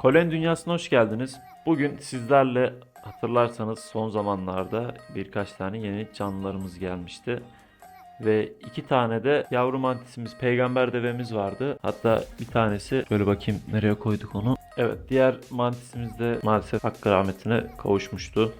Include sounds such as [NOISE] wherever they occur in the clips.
Kolen dünyasına hoş geldiniz. Bugün sizlerle hatırlarsanız son zamanlarda birkaç tane yeni canlılarımız gelmişti. Ve iki tane de yavru mantisimiz, peygamber devemiz vardı. Hatta bir tanesi, şöyle bakayım nereye koyduk onu. Evet, diğer mantisimiz de maalesef hakkı rahmetine kavuşmuştu.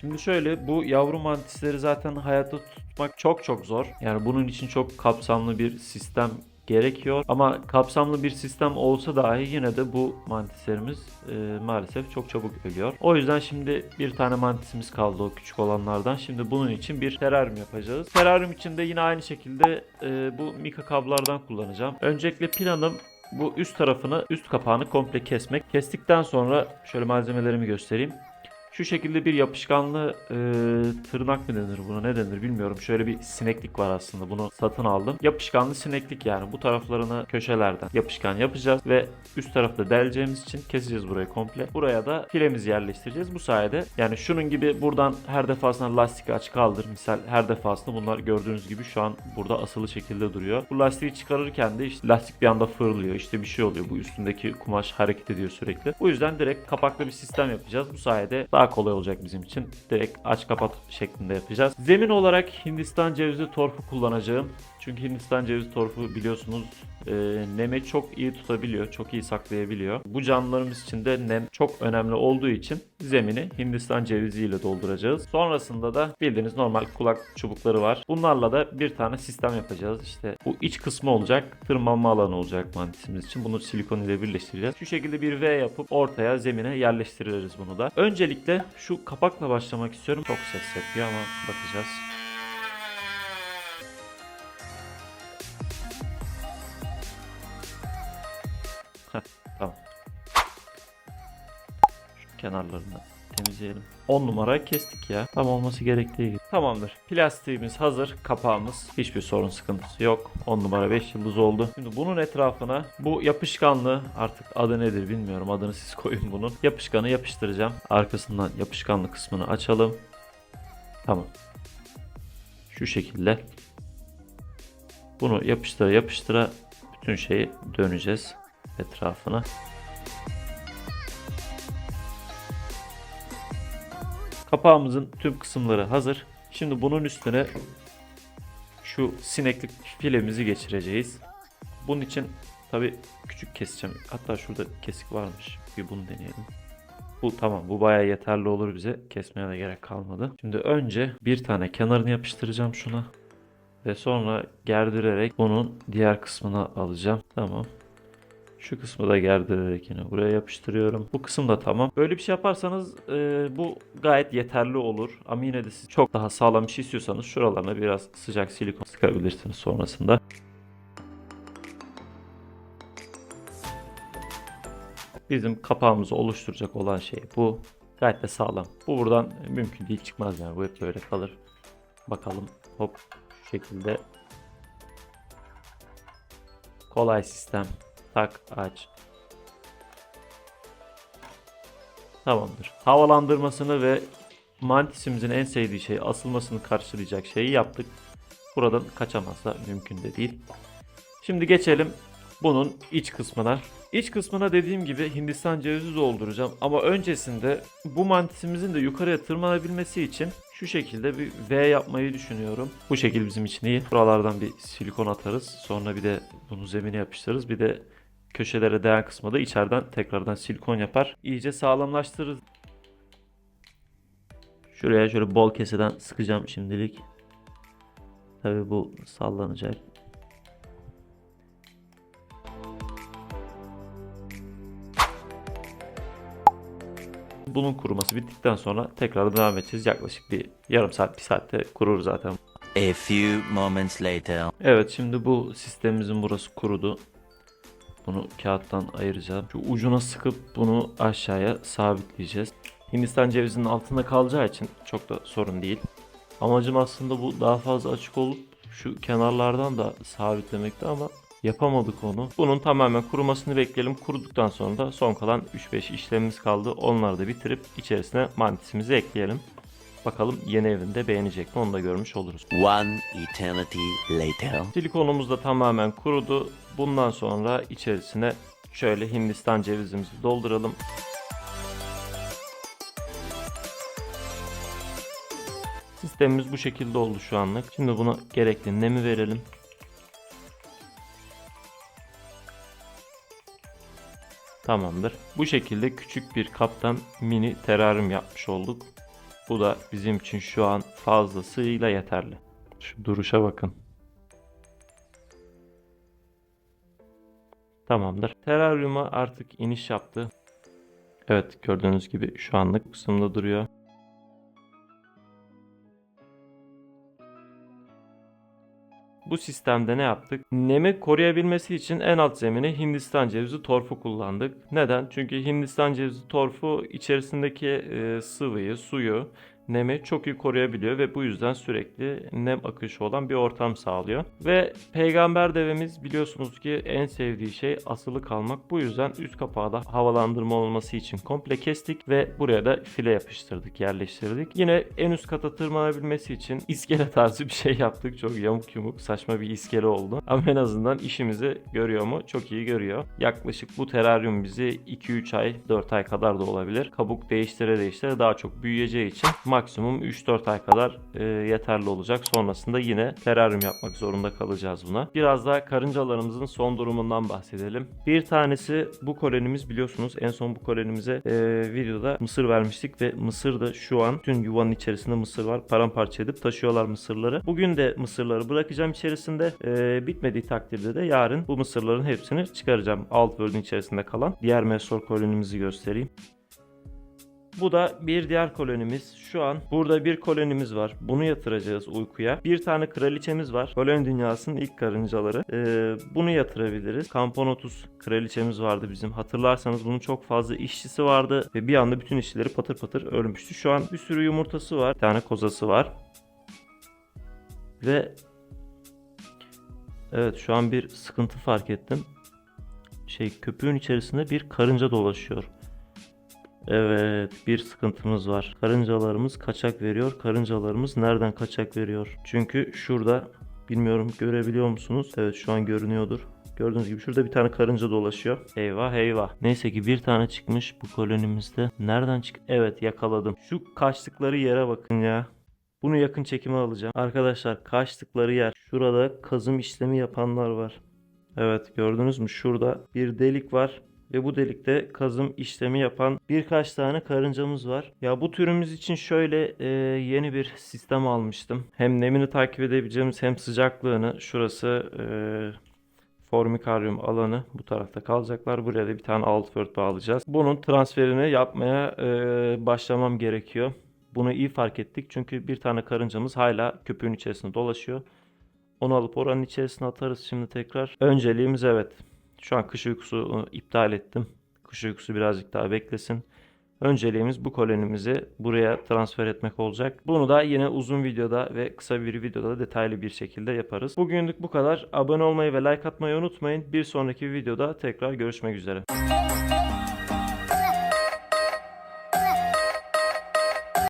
Şimdi şöyle bu yavru mantisleri zaten hayatta tutmak çok çok zor. Yani bunun için çok kapsamlı bir sistem gerekiyor. Ama kapsamlı bir sistem olsa dahi yine de bu mantislerimiz e, maalesef çok çabuk ölüyor. O yüzden şimdi bir tane mantisimiz kaldı o küçük olanlardan. Şimdi bunun için bir teraryum yapacağız. Teraryum için de yine aynı şekilde e, bu mika kablardan kullanacağım. Öncelikle planım bu üst tarafını, üst kapağını komple kesmek. Kestikten sonra şöyle malzemelerimi göstereyim. Şu şekilde bir yapışkanlı e, tırnak mı denir buna ne denir bilmiyorum. Şöyle bir sineklik var aslında bunu satın aldım. Yapışkanlı sineklik yani bu taraflarını köşelerden yapışkan yapacağız ve üst tarafta deleceğimiz için keseceğiz burayı komple. Buraya da filemizi yerleştireceğiz. Bu sayede yani şunun gibi buradan her defasında lastik aç kaldır. Misal her defasında bunlar gördüğünüz gibi şu an burada asılı şekilde duruyor. Bu lastiği çıkarırken de işte lastik bir anda fırlıyor. İşte bir şey oluyor. Bu üstündeki kumaş hareket ediyor sürekli. Bu yüzden direkt kapaklı bir sistem yapacağız. Bu sayede daha kolay olacak bizim için. Direkt aç kapat şeklinde yapacağız. Zemin olarak Hindistan cevizi torfu kullanacağım. Çünkü Hindistan cevizi torfu biliyorsunuz e, nemi çok iyi tutabiliyor. Çok iyi saklayabiliyor. Bu canlılarımız için de nem çok önemli olduğu için zemini Hindistan cevizi ile dolduracağız. Sonrasında da bildiğiniz normal kulak çubukları var. Bunlarla da bir tane sistem yapacağız. İşte bu iç kısmı olacak. Tırmanma alanı olacak mantisimiz için. Bunu silikon ile birleştireceğiz. Şu şekilde bir V yapıp ortaya zemine yerleştiririz bunu da. Öncelikle şu kapakla başlamak istiyorum. Çok ses yapıyor ama bakacağız. Şu kenarlarını temizleyelim. 10 numara kestik ya. Tam olması gerektiği gibi. Tamamdır. Plastiğimiz hazır. Kapağımız. Hiçbir sorun sıkıntısı yok. 10 numara 5 yıldız oldu. Şimdi bunun etrafına bu yapışkanlı artık adı nedir bilmiyorum. Adını siz koyun bunun. Yapışkanı yapıştıracağım. Arkasından yapışkanlı kısmını açalım. Tamam. Şu şekilde. Bunu yapıştıra yapıştıra bütün şeyi döneceğiz etrafına. Kapağımızın tüm kısımları hazır. Şimdi bunun üstüne şu sineklik filemizi geçireceğiz. Bunun için tabi küçük keseceğim. Hatta şurada kesik varmış. Bir bunu deneyelim. Bu tamam bu bayağı yeterli olur bize. Kesmeye de gerek kalmadı. Şimdi önce bir tane kenarını yapıştıracağım şuna. Ve sonra gerdirerek bunun diğer kısmına alacağım. Tamam. Şu kısmı da gerdirerek yine buraya yapıştırıyorum. Bu kısım da tamam. Böyle bir şey yaparsanız e, bu gayet yeterli olur. Ama yine de siz çok daha sağlam bir şey istiyorsanız şuralarına biraz sıcak silikon sıkabilirsiniz sonrasında. Bizim kapağımızı oluşturacak olan şey bu. Gayet de sağlam. Bu buradan mümkün değil çıkmaz yani. Bu hep böyle kalır. Bakalım hop şu şekilde. Kolay sistem. Tak aç. Tamamdır. Havalandırmasını ve mantisimizin en sevdiği şey asılmasını karşılayacak şeyi yaptık. Buradan kaçamaz da mümkün de değil. Şimdi geçelim bunun iç kısmına. İç kısmına dediğim gibi Hindistan cevizi dolduracağım ama öncesinde bu mantisimizin de yukarıya tırmanabilmesi için şu şekilde bir V yapmayı düşünüyorum. Bu şekil bizim için iyi. Buralardan bir silikon atarız. Sonra bir de bunu zemine yapıştırırız. Bir de köşelere değen kısma da içeriden tekrardan silikon yapar. İyice sağlamlaştırırız. Şuraya şöyle bol keseden sıkacağım şimdilik. Tabi bu sallanacak. Bunun kuruması bittikten sonra tekrar devam edeceğiz. Yaklaşık bir yarım saat, bir saatte kurur zaten. A few moments later. Evet şimdi bu sistemimizin burası kurudu. Bunu kağıttan ayıracağım. Şu ucuna sıkıp bunu aşağıya sabitleyeceğiz. Hindistan cevizinin altında kalacağı için çok da sorun değil. Amacım aslında bu daha fazla açık olup şu kenarlardan da sabitlemekti ama yapamadık onu. Bunun tamamen kurumasını bekleyelim. Kuruduktan sonra da son kalan 3-5 işlemimiz kaldı. Onları da bitirip içerisine mantisimizi ekleyelim. Bakalım yeni evinde beğenecek mi onu da görmüş oluruz. One eternity later. Silikonumuz da tamamen kurudu. Bundan sonra içerisine Şöyle Hindistan cevizimizi dolduralım. Sistemimiz bu şekilde oldu şu anlık. Şimdi buna gerekli nemi verelim. Tamamdır. Bu şekilde küçük bir kaptan mini teraryum yapmış olduk. Bu da bizim için şu an fazlasıyla yeterli. Şu duruşa bakın. Tamamdır. Teraryuma artık iniş yaptı. Evet gördüğünüz gibi şu anlık kısımda duruyor. Bu sistemde ne yaptık? Nemi koruyabilmesi için en alt zemine Hindistan cevizi torfu kullandık. Neden? Çünkü Hindistan cevizi torfu içerisindeki e, sıvıyı, suyu, nemi çok iyi koruyabiliyor ve bu yüzden sürekli nem akışı olan bir ortam sağlıyor. Ve peygamber devemiz biliyorsunuz ki en sevdiği şey asılı kalmak. Bu yüzden üst kapağı da havalandırma olması için komple kestik ve buraya da file yapıştırdık, yerleştirdik. Yine en üst kata tırmanabilmesi için [LAUGHS] iskele tarzı bir şey yaptık. Çok yamuk yumuk saçma bir iskele oldu. Ama en azından işimizi görüyor mu? Çok iyi görüyor. Yaklaşık bu teraryum bizi 2-3 ay, 4 ay kadar da olabilir. Kabuk değiştire değiştire daha çok büyüyeceği için maksimum 3-4 ay kadar e, yeterli olacak. Sonrasında yine teraryum yapmak zorunda kalacağız buna. Biraz daha karıncalarımızın son durumundan bahsedelim. Bir tanesi bu kolonimiz biliyorsunuz en son bu kolonimize e, videoda mısır vermiştik ve mısır da şu an tüm yuvanın içerisinde mısır var. Paramparça edip taşıyorlar mısırları. Bugün de mısırları bırakacağım içerisinde. E, bitmediği takdirde de yarın bu mısırların hepsini çıkaracağım. Alt bölümün içerisinde kalan. Diğer mesor kolonimizi göstereyim. Bu da bir diğer kolonimiz. Şu an burada bir kolonimiz var. Bunu yatıracağız uykuya. Bir tane kraliçemiz var. Koloni dünyasının ilk karıncaları. Ee, bunu yatırabiliriz. Camponotus kraliçemiz vardı bizim. Hatırlarsanız bunun çok fazla işçisi vardı. Ve bir anda bütün işçileri patır patır ölmüştü. Şu an bir sürü yumurtası var. Bir tane kozası var. Ve Evet şu an bir sıkıntı fark ettim. Şey köpüğün içerisinde bir karınca dolaşıyor. Evet, bir sıkıntımız var. Karıncalarımız kaçak veriyor. Karıncalarımız nereden kaçak veriyor? Çünkü şurada bilmiyorum görebiliyor musunuz? Evet, şu an görünüyordur. Gördüğünüz gibi şurada bir tane karınca dolaşıyor. Eyvah eyvah. Neyse ki bir tane çıkmış bu kolonimizde. Nereden çık? Evet yakaladım. Şu kaçtıkları yere bakın ya. Bunu yakın çekime alacağım. Arkadaşlar kaçtıkları yer. Şurada kazım işlemi yapanlar var. Evet gördünüz mü? Şurada bir delik var. Ve bu delikte kazım işlemi yapan birkaç tane karıncamız var. Ya bu türümüz için şöyle e, yeni bir sistem almıştım. Hem nemini takip edebileceğimiz hem sıcaklığını. Şurası e, formikaryum alanı bu tarafta kalacaklar. Buraya da bir tane outward bağlayacağız. Bunun transferini yapmaya e, başlamam gerekiyor. Bunu iyi fark ettik çünkü bir tane karıncamız hala köpüğün içerisinde dolaşıyor. Onu alıp oranın içerisine atarız şimdi tekrar. Önceliğimiz evet. Şu an kış uykusu iptal ettim. Kış uykusu birazcık daha beklesin. Önceliğimiz bu kolonimizi buraya transfer etmek olacak. Bunu da yine uzun videoda ve kısa bir videoda da detaylı bir şekilde yaparız. Bugünlük bu kadar. Abone olmayı ve like atmayı unutmayın. Bir sonraki videoda tekrar görüşmek üzere.